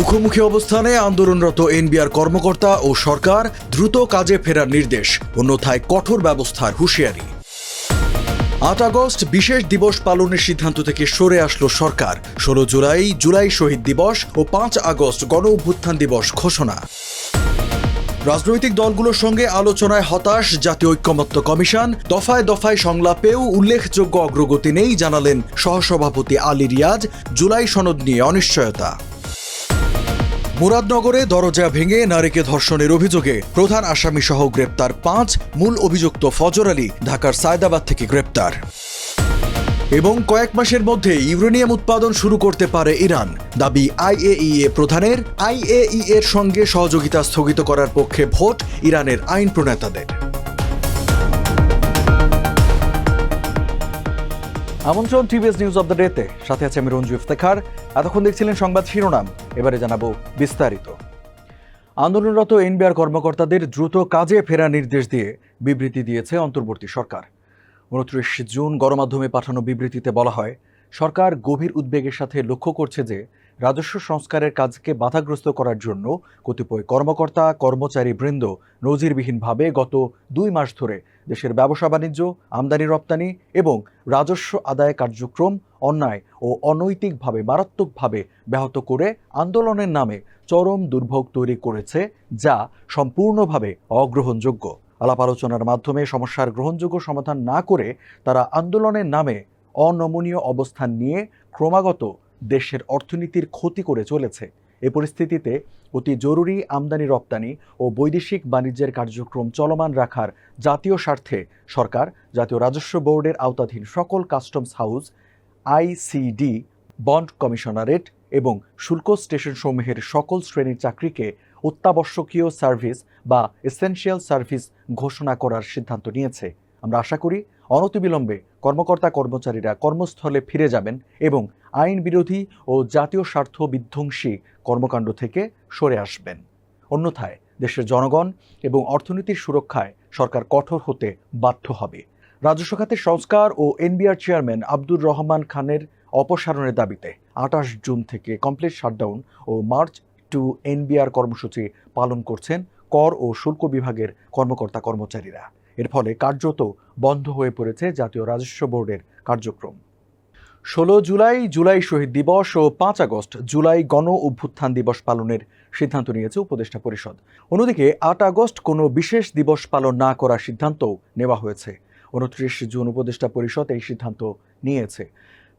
মুখোমুখি অবস্থানে আন্দোলনরত এনবিআর কর্মকর্তা ও সরকার দ্রুত কাজে ফেরার নির্দেশ, অন্যথায় কঠোর ব্যবস্থার হুঁশিয়ারি। আট আগস্ট বিশেষ দিবস পালনের সিদ্ধান্ত থেকে সরে আসলো সরকার। ষোলো জুলাই জুলাই শহীদ দিবস ও পাঁচ আগস্ট গণ অভ্যুত্থান দিবস ঘোষণা। রাজনৈতিক দলগুলোর সঙ্গে আলোচনায় হতাশ জাতীয় ঐক্যমত্য কমিশন, দফায় দফায় সংলাপেও উল্লেখযোগ্য অগ্রগতি নেই জানালেন সহসভাপতি আলী রিয়াজ, জুলাই সনদ নিয়ে অনিশ্চয়তা। মুরাদনগরে দরজা ভেঙে নারীকে ধর্ষণের অভিযোগে প্রধান আসামি সহ গ্রেপ্তার পাঁচ মূল অভিযুক্ত ফজর আলী, ঢাকার সায়দাবাদ থেকে গ্রেপ্তার। এবং কয়েক মাসের মধ্যে ইউরেনিয়াম উৎপাদন শুরু করতে পারে ইরান। দাবি আইএইএ প্রধানের, আইএইএর সঙ্গে সহযোগিতা স্থগিত করার পক্ষে ভোট ইরানের আইন প্রণেতাদের। আমন্ত্রণ টিভিএস নিউজ অব দ্য ডেতে সাথে আছে আমি রঞ্জু ইফতেখার। এতক্ষণ দেখছিলেন সংবাদ শিরোনাম। এবারে জানাব বিস্তারিত। আন্দোলনরত এনবিআর কর্মকর্তাদের দ্রুত কাজে ফেরা নির্দেশ দিয়ে বিবৃতি দিয়েছে অন্তর্বর্তী সরকার। উনত্রিশ জুন গণমাধ্যমে পাঠানো বিবৃতিতে বলা হয় সরকার গভীর উদ্বেগের সাথে লক্ষ্য করছে যে রাজস্ব সংস্কারের কাজকে বাধাগ্রস্ত করার জন্য কতিপয় কর্মকর্তা, কর্মচারী, বৃন্দ নজিরবিহীনভাবে গত দুই মাস ধরে দেশের ব্যবসা বাণিজ্য, আমদানি রপ্তানি এবং রাজস্ব আদায় কার্যক্রম অন্যায় ও অনৈতিকভাবে মারাত্মকভাবে ব্যাহত করে আন্দোলনের নামে চরম দুর্ভোগ তৈরি করেছে, যা সম্পূর্ণভাবে অগ্রহণযোগ্য। আলাপ আলোচনার মাধ্যমে সমস্যার গ্রহণযোগ্য সমাধান না করে তারা আন্দোলনের নামে অনমনীয় অবস্থান নিয়ে ক্রমাগত দেশের অর্থনীতির ক্ষতি করে চলেছে। এ পরিস্থিতিতে অতি জরুরি আমদানি, রপ্তানি ও বৈদেশিক বাণিজ্যের কার্যক্রম চলমান রাখার জাতীয় স্বার্থে সরকার, জাতীয় রাজস্ব বোর্ডের আওতাধীন সকল customs house ICD bond commissionerate এবং শুল্ক স্টেশনসমূহের সকল শ্রেণির চাকরিকে অত্যাবশ্যকীয় সার্ভিস বা এসেনশিয়াল সার্ভিস ঘোষণা করার সিদ্ধান্ত নিয়েছে। আমরা আশা করি অনতিবিলম্বে কর্মকর্তা কর্মচারীরা কর্মস্থলে ফিরে যাবেন এবং আইন বিরোধী ও জাতীয় স্বার্থ বিধ্বংসী কর্মকাণ্ড থেকে সরে আসবেন। অন্যথায় দেশের জনগণ এবং অর্থনীতির সুরক্ষায় সরকার কঠোর হতে বাধ্য হবে। রাজস্ব খাতের সংস্কার ও এনবিআর চেয়ারম্যান আব্দুর রহমান খানের অপসারণের দাবিতে আঠাশ জুন থেকে কমপ্লিট শাটডাউন ও মার্চ টু এনবিআর কর্মসূচি পালন করছেন কর ও শুল্ক বিভাগের কর্মকর্তা কর্মচারীরা। এর ফলে কার্যত বন্ধ হয়ে পড়েছে জাতীয় রাজস্ব বোর্ডের কার্যক্রম। ষোলো জুলাই জুলাই শহীদ দিবস ও পাঁচ আগস্ট, জুলাই গণ অভ্যুত্থান দিবস পালনের সিদ্ধান্ত নিয়েছে উপদেষ্টা পরিষদ। অন্যদিকে আট আগস্ট কোনো বিশেষ দিবস পালন না করার সিদ্ধান্তও নেওয়া হয়েছে। উনত্রিশ জুন উপদেষ্টা পরিষদ এই সিদ্ধান্ত নিয়েছে।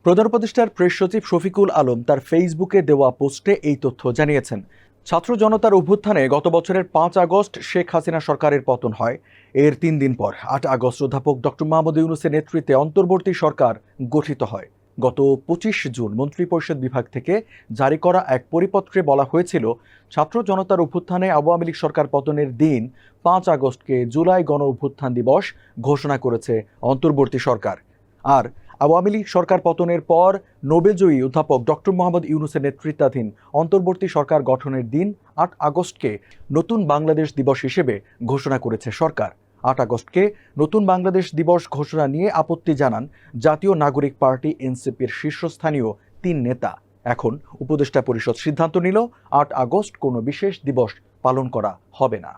প্রধান উপদেষ্টার প্রেস সচিব শফিকুল আলম তার ফেসবুকে দেওয়া পোস্টে এই তথ্য জানিয়েছেন, ছাত্র জনতার অভ্যুত্থানে গত বছরের পাঁচ আগস্ট শেখ হাসিনা সরকারের পতন হয়। এর তিন দিন পর, আট আগস্ট অধ্যাপক ডক্টর মাহমুদ ইউনুসের নেতৃত্বে অন্তর্বর্তী সরকার গঠিত হয়। গত পঁচিশ জুন মন্ত্রিপরিষদ বিভাগ থেকে জারি করা এক পরিপত্রে বলা হয়েছিল, ছাত্র জনতার অভ্যুত্থানে আওয়ামী লীগ সরকার পতনের দিন পাঁচ আগস্টকে জুলাই গণ অভ্যুত্থান দিবস ঘোষণা করেছে অন্তর্বর্তী সরকার। আর আওয়ামী লীগ সরকার পতনের পর নোবেলজয়ী অধ্যাপক ডক্টর মোহাম্মদ ইউনুসের নেতৃত্বাধীন অন্তর্বর্তী সরকার গঠনের দিন আট আগস্টকে নতুন বাংলাদেশ দিবস হিসেবে ঘোষণা করেছে সরকার। আট আগস্টকে নতুন বাংলাদেশ দিবস ঘোষণা নিয়ে আপত্তি জানান জাতীয় নাগরিক পার্টি এনসিপির শীর্ষস্থানীয় তিন নেতা। এখন উপদেষ্টা পরিষদ সিদ্ধান্ত নিল, আট আগস্ট কোনো বিশেষ দিবস পালন করা হবে না।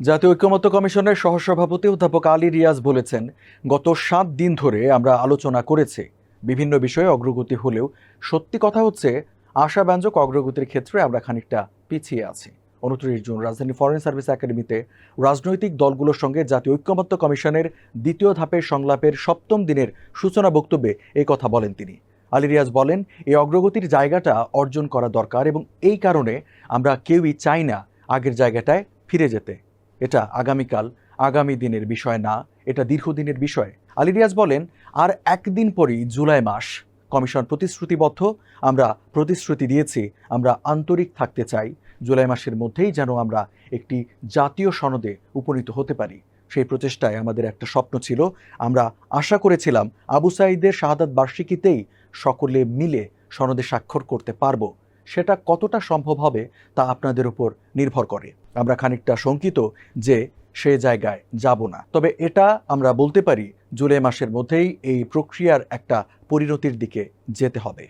জাতীয় ঐক্যমত্য কমিশনের সহসভাপতি অধ্যাপক আলী রিয়াজ বলেছেন, গত সাত দিন ধরে আমরা আলোচনা করেছি। বিভিন্ন বিষয়ে অগ্রগতি হলেও সত্যি কথা হচ্ছে, আশাব্যঞ্জক অগ্রগতির ক্ষেত্রে আমরা খানিকটা পিছিয়ে আছি। উনত্রিশ জুন রাজধানী ফরেন সার্ভিস একাডেমিতে রাজনৈতিক দলগুলোর সঙ্গে জাতীয় ঐক্যমত্য কমিশনের দ্বিতীয় ধাপের সংলাপের সপ্তম দিনের সূচনা বক্তব্যে এই কথা বলেন তিনি। আলী রিয়াজ বলেন, এই অগ্রগতির জায়গাটা অর্জন করা দরকার এবং এই কারণে আমরা কেউই চাই না আগের জায়গাটায় ফিরে যেতে। এটা আগামীকাল, আগামী দিনের বিষয় না, এটা দীর্ঘদিনের বিষয়। আলী রিয়াজ বলেন, আর একদিন পরই জুলাই মাস। কমিশন প্রতিশ্রুতিবদ্ধ, আমরা প্রতিশ্রুতি দিয়েছি, আমরা আন্তরিক থাকতে চাই। জুলাই মাসের মধ্যেই যেন আমরা একটি জাতীয় সনদে উপনীত হতে পারি। সেই প্রচেষ্টায় আমাদের একটা স্বপ্ন ছিল, আমরা আশা করেছিলাম আবু সাইদের শাহাদাত বার্ষিকীতেই সকলে মিলে সনদে স্বাক্ষর করতে পারব। সেটা কতটা সম্ভব হবে তা আপনাদের উপর নির্ভর করে। আমরা খানিকটা শঙ্কিত যে সে জায়গায় যাব না। তবে এটা আমরা বলতে পারি, জুলাই মাসের মধ্যেই এই প্রক্রিয়ার একটা পরিণতির দিকে যেতে হবে।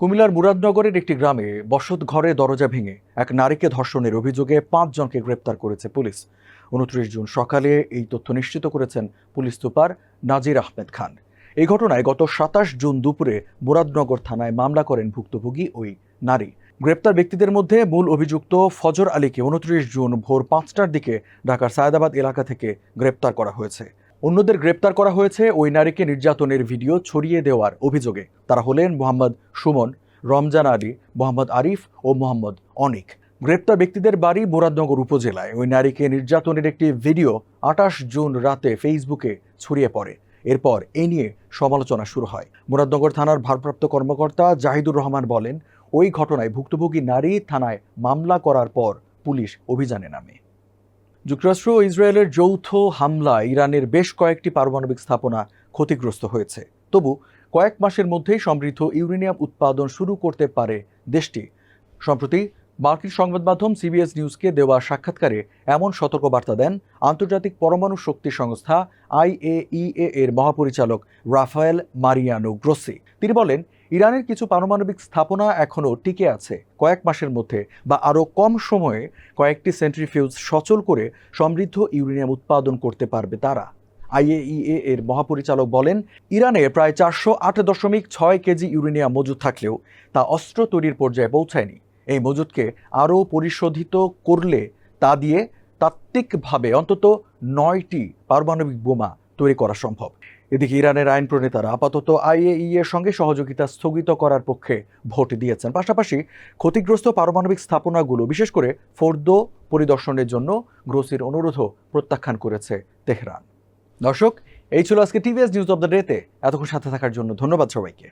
কুমিল্লার মুরাদনগরের একটি গ্রামে বসত ঘরে দরজা ভেঙে এক নারীকে ধর্ষণের অভিযোগে পাঁচজনকে গ্রেপ্তার করেছে পুলিশ। উনত্রিশ জুন সকালে এই তথ্য নিশ্চিত করেছেন পুলিশ সুপার নাজির আহমেদ খান। এই ঘটনায় গত সাতাশ জুন দুপুরে মুরাদনগর থানায় মামলা করেন ভুক্তভোগী ওই নারী। গ্রেপ্তার ব্যক্তিদের মধ্যে মূল অভিযুক্ত ফজর আলীকে উনত্রিশ জুন ভোর পাঁচটার দিকে ঢাকার সায়দাবাদ এলাকা থেকে গ্রেপ্তার করা হয়েছে। অন্যদের গ্রেপ্তার করা হয়েছে ওই নারীকে নির্যাতনের ভিডিও ছড়িয়ে দেওয়ার অভিযোগে। তারা হলেন মোহাম্মদ সুমন, রমজান আলী, মোহাম্মদ আরিফ ও মোহাম্মদ অনিক। গ্রেপ্তার ব্যক্তিদের বাড়ি মুরাদনগর উপজেলায় ওই নারীকে নির্যাতনের একটি ভিডিও আঠাশ জুন রাতে ফেসবুকে ছড়িয়ে পড়ে। এরপর এ নিয়ে সমালোচনা শুরু হয়। মুরাদনগর থানার ভারপ্রাপ্ত কর্মকর্তা জাহিদুর রহমান বলেন ওই ঘটনায় ভুক্তভোগী নারী থানায় মামলা করার পর পুলিশ অভিযানে নামে। যুক্তরাষ্ট্র ও ইসরায়েলের যৌথ হামলা ইরানের বেশ কয়েকটি পারমাণবিক স্থাপনা ক্ষতিগ্রস্ত হয়েছে। তবু কয়েক মাসের মধ্যেই সমৃদ্ধ ইউরেনিয়াম উৎপাদন শুরু করতে পারে দেশটি। সম্প্রতি মার্কিন সংবাদ মাধ্যম সিবিএস নিউজকে দেওয়া সাক্ষাৎকারে এমন সতর্কবার্তা দেন আন্তর্জাতিক পরমাণু শক্তি সংস্থা আইএইএ এর মহাপরিচালক রাফায়েল মারিয়ানো গ্রোসি। তিনি বলেন, ইরানের কিছু পারমাণবিক স্থাপনা এখনও টিকে আছে। কয়েক মাসের মধ্যে বা আরও কম সময়ে কয়েকটি সেন্ট্রিফিউজ সচল করে সমৃদ্ধ ইউরেনিয়াম উৎপাদন করতে পারবে তারা। আইএইএ এর মহাপরিচালক বলেন, ইরানে প্রায় চারশো আট দশমিক ছয় কেজি ইউরেনিয়াম মজুদ থাকলেও তা অস্ত্র তৈরির পর্যায়ে পৌঁছায়নি। এই মজুদকে আরও পরিশোধিত করলে তা দিয়ে তাত্ত্বিকভাবে অন্তত নয়টি পারমাণবিক বোমা তৈরি করা সম্ভব। এদিকে ইরানের আইন প্রণেতারা আপাতত আইএই এর সঙ্গে সহযোগিতা স্থগিত করার পক্ষে ভোট দিয়েছেন। পাশাপাশি ক্ষতিগ্রস্ত পারমাণবিক স্থাপনাগুলো, বিশেষ করে ফোর্দো পরিদর্শনের জন্য গ্রোসির অনুরোধও প্রত্যাখ্যান করেছে তেহরান। দর্শক, এই ছিল আজকে টিভিএস নিউজ অব দ্য ডেতে এতক্ষণ সাথে থাকার জন্য ধন্যবাদ সবাইকে।